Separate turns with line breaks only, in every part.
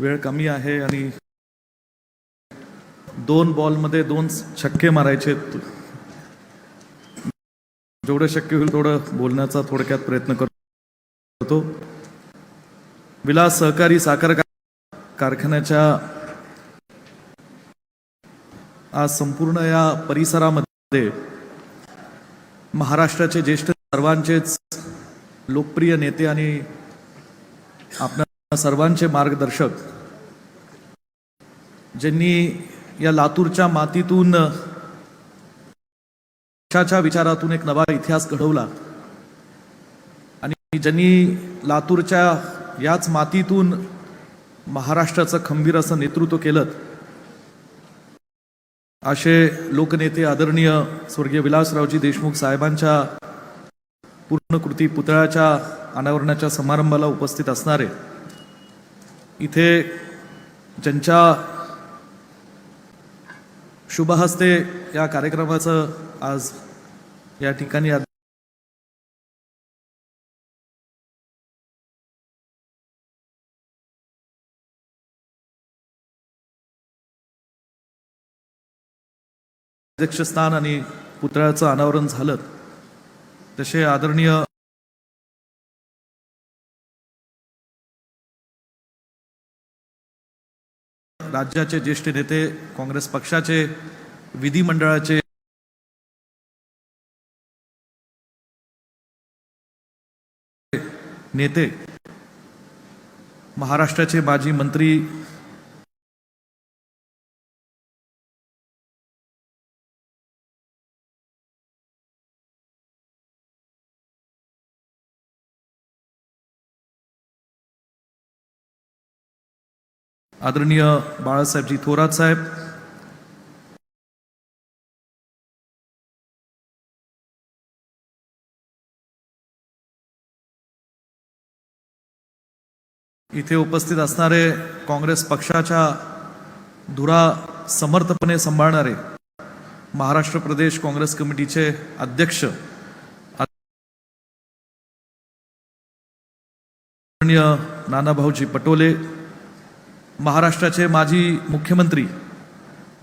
वेळ कमी आहे आणि दोन बॉलमध्ये दोन छक्के मारायचे जेवढं शक्य होईल थोडं बोलण्याचा थोडक्यात प्रयत्न करतो. विलास सहकारी साखर कारखान्याच्या आज संपूर्ण या परिसरामध्ये महाराष्ट्राचे ज्येष्ठ सर्वांचेच लोकप्रिय नेते आणि आपल्या सर्वांचे मार्गदर्शक ज्यांनी या लातूरच्या मातीतून पक्षाच्या विचारातून एक नवा इतिहास घडवला. आणि ज्यांनी लातूरच्या याच मातीतून महाराष्ट्राचं खंबीर असं नेतृत्व केलं असे लोकनेते आदरणीय स्वर्गीय विलासरावजी देशमुख साहेबांच्या पूर्णकृती पुतळ्याच्या अनावरणाच्या समारंभाला उपस्थित असणारे इथे ज्यांच्या शुभहस्ते या कार्यक्रमाचं आज या ठिकाणी अध्यक्षस्थान आणि पुतळ्याचं अनावरण झालं. तसे आदरणीय राज्याचे ज्येष्ठ नेते काँग्रेस पक्षाचे विधिमंडळाचे नेते महाराष्ट्राचे माजी मंत्री आदरणीय बाळासाहेबजी थोरात साहेब. इथे उपस्थित असणारे काँग्रेस पक्षाच्या धुरा समर्थपणे सांभाळणारे महाराष्ट्र प्रदेश काँग्रेस कमिटीचे अध्यक्ष आदरणीय नानाभाऊजी पटोले महाराष्ट्राचे माजी मुख्यमंत्री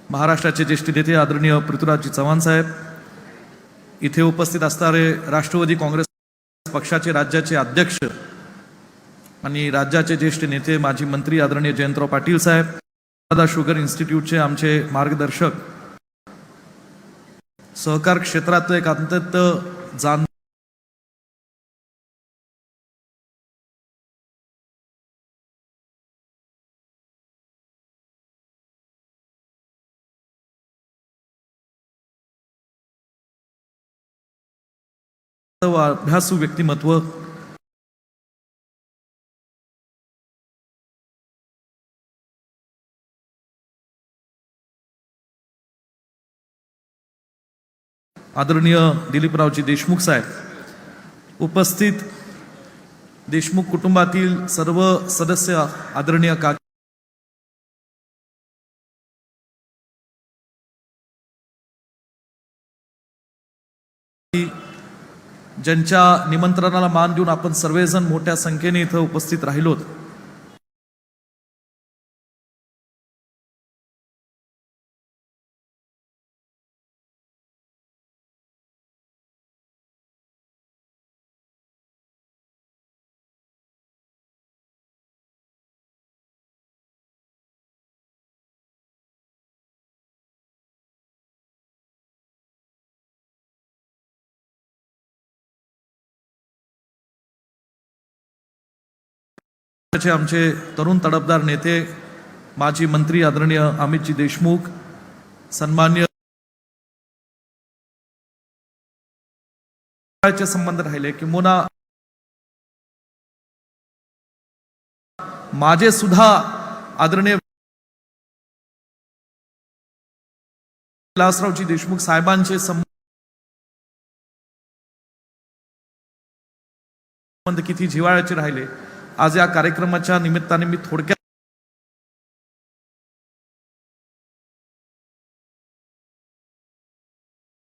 महाराष्ट्राचे ज्येष्ठ नेते आदरणीय पृथ्वीराजजी चव्हाण साहेब इथे उपस्थित असणारे राष्ट्रवादी काँग्रेस पक्षाचे राज्याचे अध्यक्ष आणि राज्याचे ज्येष्ठ नेते माजी मंत्री आदरणीय जयंतराव पाटील साहेब दादा शुगर इन्स्टिट्यूटचे आमचे मार्गदर्शक सहकार क्षेत्रातलं एक अत्यंत जाण अभ्यासू व्यक्तिमत्व आदरणीय दिलीपरावजी देशमुख साहेब उपस्थित देशमुख कुटुंबातील सर्व सदस्य आदरणीय का ज्यांच्या निमंत्रणाला मान देऊन आपण सर्वजण मोठ्या संख्येने इथं उपस्थित राहिलोत. चे आमचे तरुण तडफदार नेते माजी मंत्री आदरणीय अमितजी देशमुख सन्मान्य संबंध राहिले किंबहुना माझे सुद्धा आदरणीय विलासरावजी देशमुख साहेबांचे संबंध किती जिव्हाळ्याचे राहिले. आज या कार्यक्रमाच्या निमित्ताने मी थोडक्यात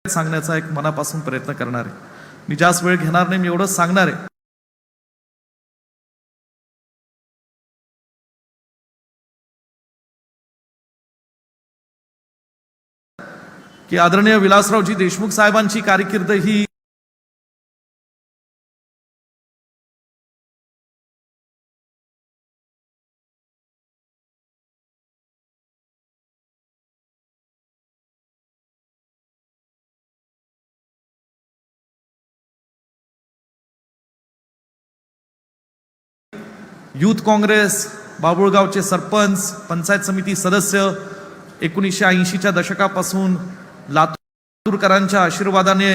सांगण्याचा एक मनापासून प्रयत्न करणार आहे. मी जास्त वेळ घेणार नाही मी एवढंच सांगणार आहे. की आदरणीय विलासरावजी देशमुख साहेबांची कारकीर्द ही युथ काँग्रेस बाबुळगावचे सरपंच पंचायत समिती सदस्य एकोणीसशे ऐंशीच्या दशकापासून लातूरकरांच्या आशीर्वादाने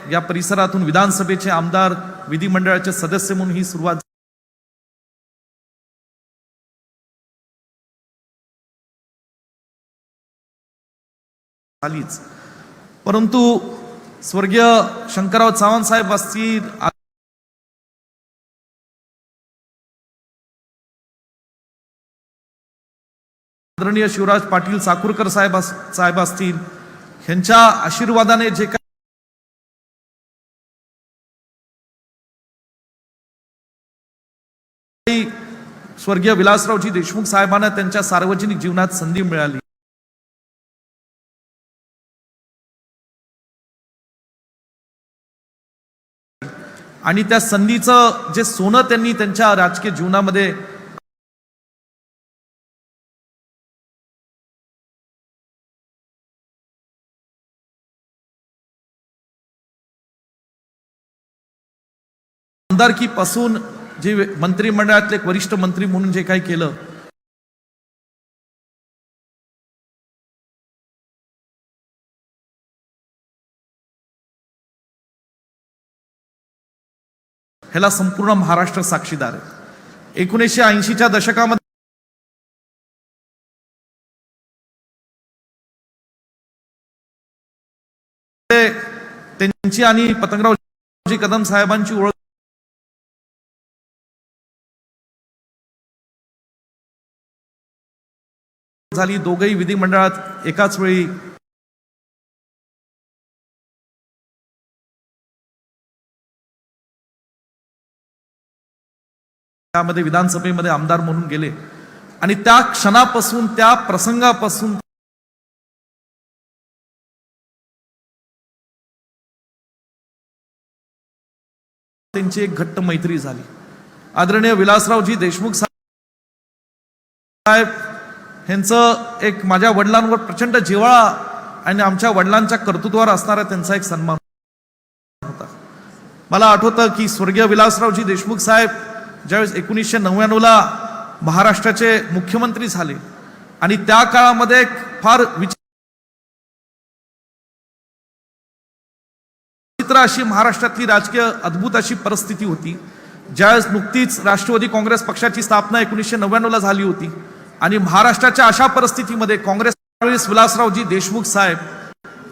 या परिसरातून विधानसभेचे आमदार विधिमंडळाचे सदस्य म्हणून ही सुरुवात झालीच. परंतु स्वर्गीय शंकरराव चव्हाण साहेब असतील आदरणीय शिवराज पाटील चाकूरकर साहेब साहेब असतील ह्यांच्या आशीर्वादाने जे काही स्वर्गीय विलासरावजी देशमुख साहेबांना त्यांच्या सार्वजनिक जीवनात संधी मिळाली. आणि त्या संधीचं जे सोनं त्यांनी त्यांच्या राजकीय जीवनामध्ये आमदारकीपासून जे मंत्रिमंडळातले वरिष्ठ मंत्री म्हणून जे काही केलं ह्याला संपूर्ण महाराष्ट्र साक्षीदार आहे. एकोणीसशे ऐंशीच्या दशकामध्ये त्यांची आणि पतंगरावजी कदम साहेबांची ओळख झाली. दोघही विधिमंडळात एकाच वेळी त्यामध्ये विधानसभेमध्ये आमदार म्हणून गेले. आणि त्या क्षणापासून त्या प्रसंगापासून त्यांची एक घट्ट मैत्री झाली. आदरणीय विलासरावजी देशमुख साहेब ह्यांचं एक माझ्या वडिलांवर प्रचंड जिव्हाळा आणि आमच्या वडिलांच्या कर्तृत्वावर असणारा त्यांचा एक सन्मान होता. मला आठवतं की स्वर्गीय विलासरावजी देशमुख साहेब ज्यावेळेस एकोणीसशे नव्याण्णवला महाराष्ट्राचे मुख्यमंत्री झाले आणि त्या काळामध्ये फार विचित्र अशी महाराष्ट्रातली राजकीय अद्भुत अशी परिस्थिती होती. ज्यावेळेस नुकतीच राष्ट्रवादी काँग्रेस पक्षाची स्थापना एकोणीसशे नव्याण्णवला झाली होती आणि महाराष्ट्राच्या अशा परिस्थितीमध्ये काँग्रेस विलासरावजी देशमुख साहेब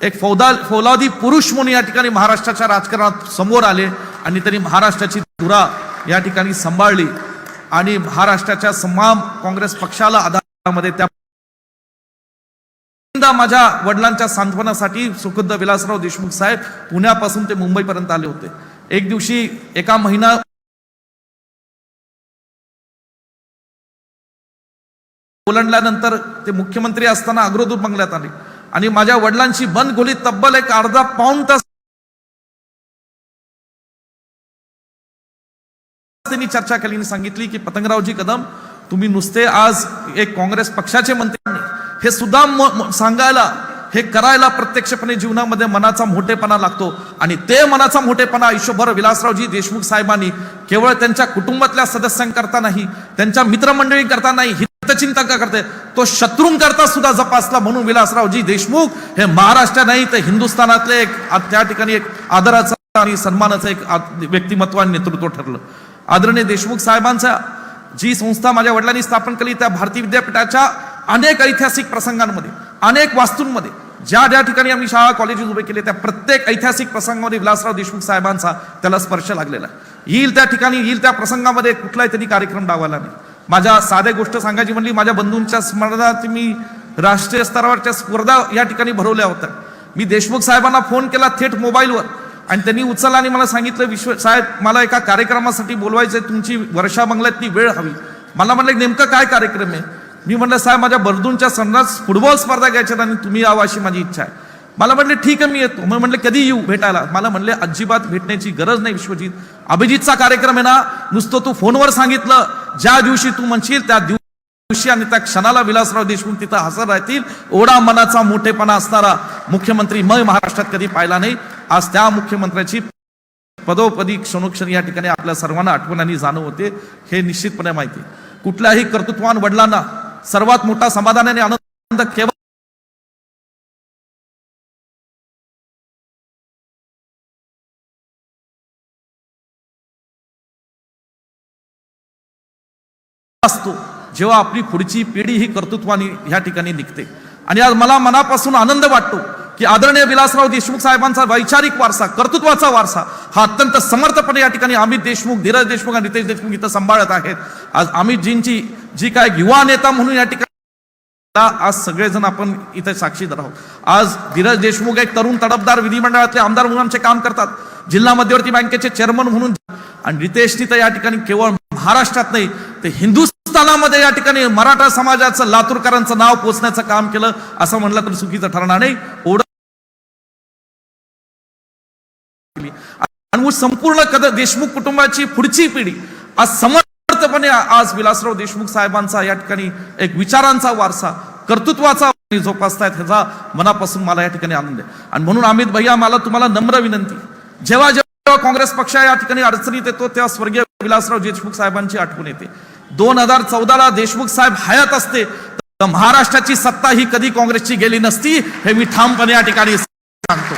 एक फौदा फौलादी पुरुष म्हणून या ठिकाणी महाराष्ट्राच्या राजकारणात समोर आले आणि त्यांनी महाराष्ट्राची धुरा या ठिकाणी सांभाळली. आणि महाराष्ट्राच्या तमाम काँग्रेस पक्षाला आधारामध्ये त्या माझ्या वडिलांच्या सांत्वनासाठी सुखुद्द विलासराव देशमुख साहेब पुण्यापासून ते मुंबईपर्यंत आले होते. एक दिवशी एका महिना ओलांडल्यानंतर ते मुख्यमंत्री असताना अग्रदूत बंगल्यात आले. आणि माझ्या वडिलांशी बंद गोली तब्बल एक अर्धा पाऊण तास त्यांनी चर्चा केली आणि सांगितली की पतंगरावजी कदम तुम्ही नुसते आज एक काँग्रेस पक्षाचे मंत्री हे सुद्धा सांगायला हे करायला प्रत्यक्षपणे जीवनामध्ये मनाचा मोठेपणा लागतो. आणि ते मनाचा मोठेपणा आयुष्यभर विलासरावजी देशमुख साहेबांनी केवळ त्यांच्या कुटुंबातल्या सदस्यांकरता नाही त्यांच्या मित्रमंडळी करता नाही हितचिंतक करते? तो शत्रूंकरता सुद्धा जपासला म्हणून विलासरावजी देशमुख हे महाराष्ट्र नाही तर हिंदुस्थानातले एक त्या ठिकाणी एक आदराचा आणि सन्मानाचं एक व्यक्तिमत्व आणि नेतृत्व ठरलं. आदरणीय देशमुख साहेबांचा जी संस्था माझ्या वडिलांनी स्थापन केली त्या भारतीय विद्यापीठाच्या अनेक ऐतिहासिक प्रसंगांमध्ये अनेक वास्तूंमध्ये ज्या ज्या ठिकाणी आम्ही शाळा कॉलेजेस उभे केले त्या प्रत्येक ऐतिहासिक प्रसंगामध्ये विलासराव देशमुख साहेबांचा त्याला स्पर्श लागलेला येईल त्या ठिकाणी येईल त्या प्रसंगामध्ये कुठलाही त्यांनी कार्यक्रम डावाला नाही. माझ्या साध्या गोष्ट सांगायची म्हणली माझ्या बंधूंच्या स्मरणात मी राष्ट्रीय स्तरावरच्या स्पर्धा या ठिकाणी भरवल्या होत्या. मी देशमुख साहेबांना फोन केला थेट मोबाईलवर. आणि त्यांनी उचलला आणि मला सांगितलं विश्व साहेब मला एका कार्यक्रमासाठी बोलवायचं आहे तुमची वर्षा बंगल्यातली वेळ हवी. मला म्हणलं नेमकं काय कार्यक्रम आहे? मी म्हणलं साहेब माझ्या बर्दूंच्या सन्नास फुटबॉल स्पर्धा घ्यायच्यात आणि तुम्ही यावं अशी माझी इच्छा आहे. मला म्हणले ठीक आहे मी येतो. मग म्हणलं कधी येऊ भेटायला? मला म्हणले अजिबात भेटण्याची गरज नाही विश्वजित. अभिजितचा कार्यक्रम आहे ना नुसतं तू फोनवर सांगितलं. ज्या दिवशी तू म्हणशील त्या दिवशी आणि त्या क्षणाला विलासराव देशमुख तिथं हजर राहतील. ओढा मनाचा मोठेपणा असणारा मुख्यमंत्री मग महाराष्ट्रात कधी पाहिला नाही. आज त्या मुख्यमंत्र्याची पदोपदी क्षणोक्षणी या ठिकाणी आपल्या सर्वांना आठवणाने जाणव होते हे निश्चितपणे माहिती कुठल्याही कर्तृत्वान वडिलांना सर्वात मोठा समाधानाने आनंद केवळ असतो जेव्हा आपली पुढची पिढी ही कर्तृत्वाने ह्या ठिकाणी निघते. आणि आज मला मनापासून आनंद वाटतो की आदरणीय विलासराव देशमुख साहेबांचा वैचारिक वारसा कर्तृत्वाचा वारसा हा अत्यंत समर्थपणे या ठिकाणी अमित देशमुख धीरज देशमुख आणि रितेश देशमुख इथं सांभाळत आहेत. आज अमितजींची जी काय युवा नेता म्हणून या ठिकाणी आज सगळेजण आपण इथे साक्षीदार आहोत. आज धीरज देशमुख एक तरुण तडफदार विधिमंडळातले आमदार म्हणून आमचे काम करतात. जिल्हा मध्यवर्ती बँकेचे चेअरमन म्हणून. आणि रितेशनी तर या ठिकाणी केवळ महाराष्ट्रात नाही ते हिंदुस्थानामध्ये या ठिकाणी मराठा समाजाचं लातूरकरांचं नाव पोचण्याचं काम केलं असं म्हणलं तर चुकीचं ठरणार नाही. आणि मग संपूर्ण कद देशमुख कुटुंबाची पुढची पिढी आज समर्थपणे आज विलासराव देशमुख साहेबांचा या ठिकाणी एक विचारांचा वारसा कर्तृत्वाचा जोपासतायत ह्याचा मनापासून मला या ठिकाणी आनंद आहे. आणि म्हणून अमित भैया मला तुम्हाला नम्र विनंती. जेव्हा जेव्हा काँग्रेस पक्ष या ठिकाणी अडचणीत येतो तेव्हा स्वर्गीय विलासराव देशमुख साहेबांची आठवण येते. दोन हजार चौदाला देशमुख साहेब हयात असते तर महाराष्ट्राची सत्ता ही कधी काँग्रेसची गेली नसती हे मी ठामपणे या ठिकाणी सांगतो.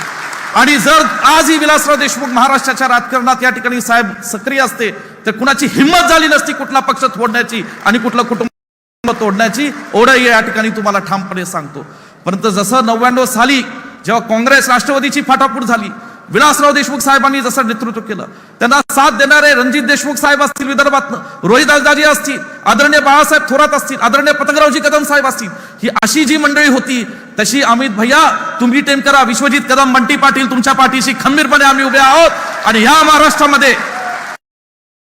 आणि जर आजही विलासराव देशमुख महाराष्ट्राच्या राजकारणात या ठिकाणी साहेब सक्रिय असते तर कुणाची हिंमत झाली नसती कुठला पक्ष तोडण्याची आणि कुठलं कुटुंब तोडण्याची ओढही या ठिकाणी तुम्हाला ठामपणे सांगतो. परंतु जसं नव्याण्णव साली जेव्हा काँग्रेस राष्ट्रवादीची फाटाफूट झाली विलासराव देशमुख साहेबांनी जसं नेतृत्व केलं त्यांना साथ देणारे रणजित देशमुख साहेब असतील विदर्भात रोहिदासदाजी असतील आदरणीय बाळासाहेब थोरात असतील आदरणीय पतंगरावजी कदम साहेब असतील ही अशी जी मंडळी होती तशी अमित भैया तुम्ही टेम करा विश्वजित कदम बंटी पाटील तुमच्या पाठीशी खंबीरपणे आम्ही उभे आहोत आणि या महाराष्ट्रामध्ये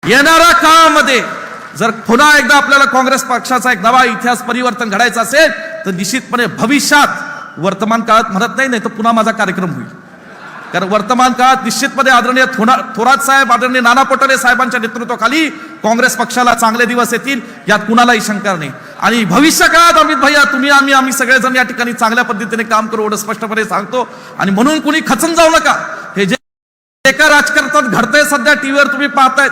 येणाऱ्या काळामध्ये जर पुन्हा एकदा आपल्याला काँग्रेस पक्षाचा एक नवा इतिहास परिवर्तन घडायचा असेल तर निश्चितपणे भविष्यात वर्तमान काळात म्हणत नाही नाही तर पुन्हा माझा कार्यक्रम होईल. कारण वर्तमान काळात निश्चितपणे आदरणीय थोरात साहेब आदरणीय नाना पटोले साहेबांच्या नेतृत्वाखाली काँग्रेस पक्षाला चांगले दिवस येतील यात कुणालाही शंका नाही. आणि भविष्य काळात अमित भैया तुम्ही आम्ही आम्ही सगळेजण या ठिकाणी चांगल्या पद्धतीने काम करू एवढं स्पष्टपणे सांगतो. आणि म्हणून कुणी खचून जाऊ नका. हे जे एका राजकारणात घडतंय सध्या टीव्हीवर तुम्ही पाहतायत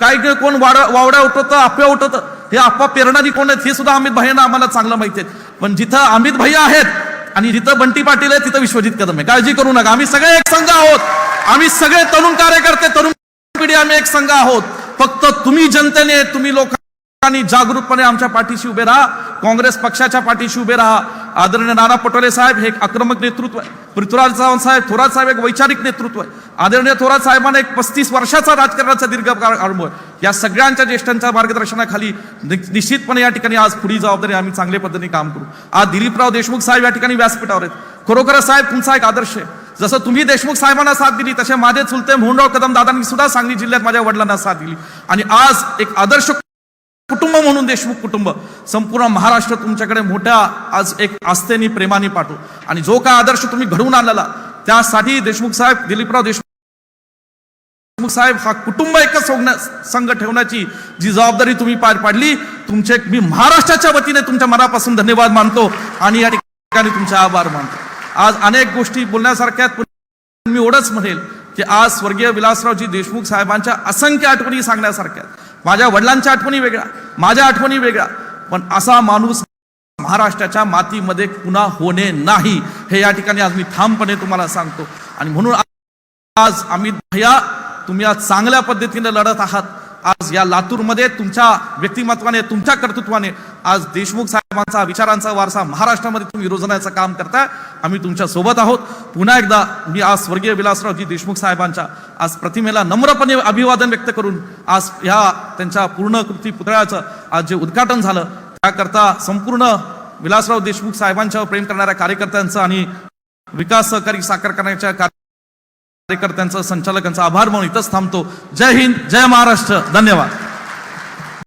काही काही कोण वाड वावड्या उठवतं आप्या उठवतं? हे आप्पा पेरणारी कोण आहेत हे सुद्धा अमित भैयांना आम्हाला चांगलं माहिती आहे. पण जिथं अमित भैया आहेत आणि जिथं बंटी पाटील आहे तिथं विश्वजित कदम आहे. काळजी करू नका. आम्ही सगळे एक संघ आहोत. आम्ही सगळे तरुण कार्यकर्ते तरुण पिढी आम्ही एक संघ आहोत. फक्त तुम्ही जनतेने तुम्ही लोकांनी जागरूकपणे आमच्या पाठीशी उभे राहा. काँग्रेस पक्षाच्या पाठीशी उभे राहा. आदरणीय नाना पटोले साहेब हे एक आक्रमक नेतृत्व आहे. पृथ्वीराज चव्हाण साहेब थोरात साहेब एक वैचारिक नेतृत्व आहे. आदरणीय थोरात साहेबांना एक पस्तीस वर्षाचा राजकारणाचा दीर्घकाळ अनुभव आहे. या सगळ्यांच्या ज्येष्ठांच्या मार्गदर्शनाखाली निश्चितपणे या ठिकाणी आज पुढील जबाबदारी आम्ही चांगल्या पद्धतीने काम करू. आज दिलीपराव देशमुख साहेब या ठिकाणी व्यासपीठावर आहेत. खरोखर साहेब तुमचा एक आदर्श आहे. जसं तुम्ही देशमुख साहेबांना साथ दिली तसे माझे चुलते मोहनराव कदम दादांनी सुद्धा सांगली जिल्ह्यात माझ्या वडिलांना साथ दिली. आणि आज एक आदर्श कुटुंब म्हणून देशमुख कुटुंब. संपूर्ण महाराष्ट्र तुमच्याकडे मोठ्या आज एक आस्थेने प्रेमाने पाठवू आणि जो काय आदर्श तुम्ही घडवून आणलेला त्यासाठी देशमुख साहेब दिलीपराव देशमुख साहेब हा कुटुंब एकच सोडण्या संघ ठेवण्याची जी जबाबदारी तुम्ही पार पाडली तुमचे मी महाराष्ट्राच्या वतीने तुमच्या मनापासून धन्यवाद मानतो आणि या ठिकाणी तुमचे आभार मानतो. आज अनेक गोष्टी बोलण्यासारख्या आहेत, मी एवढंच म्हणेल की आज स्वर्गीय विलासरावजी देशमुख साहेबांच्या असंख्य आठवणी सांगण्यासारख्या आहेत. माझ्या वडिलांच्या आठवणी वेगळ्या माझ्या आठवणी वेगळ्या पण असा माणूस महाराष्ट्राच्या मातीमध्ये पुन्हा होणे नाही हे या ठिकाणी आज मी ठामपणे तुम्हाला सांगतो. आणि म्हणून आज आम्ही भया तुम्ही आज चांगल्या पद्धतीने लढत आहात. आज या लातूरमध्ये तुमच्या व्यक्तिमत्वाने तुमच्या कर्तृत्वाने आज देशमुख साहेबांचा विचारांचा वारसा महाराष्ट्रामध्ये तुम्ही रोजण्याचं काम करताय. आम्ही तुमच्यासोबत आहोत. पुन्हा एकदा मी आज स्वर्गीय विलासरावजी देशमुख साहेबांच्या आज प्रतिमेला नम्रपणे अभिवादन व्यक्त करून आज ह्या त्यांच्या पूर्णकृती पुतळ्याचं आज जे उद्घाटन झालं त्याकरता संपूर्ण विलासराव देशमुख साहेबांच्यावर प्रेम करणाऱ्या कार्यकर्त्यांचं आणि विकास सहकारी साकार करण्याच्या कार्यकर्त्यांचं संचालकांचा आभार म्हणून इथंच थांबतो. जय हिंद जय महाराष्ट्र. धन्यवाद.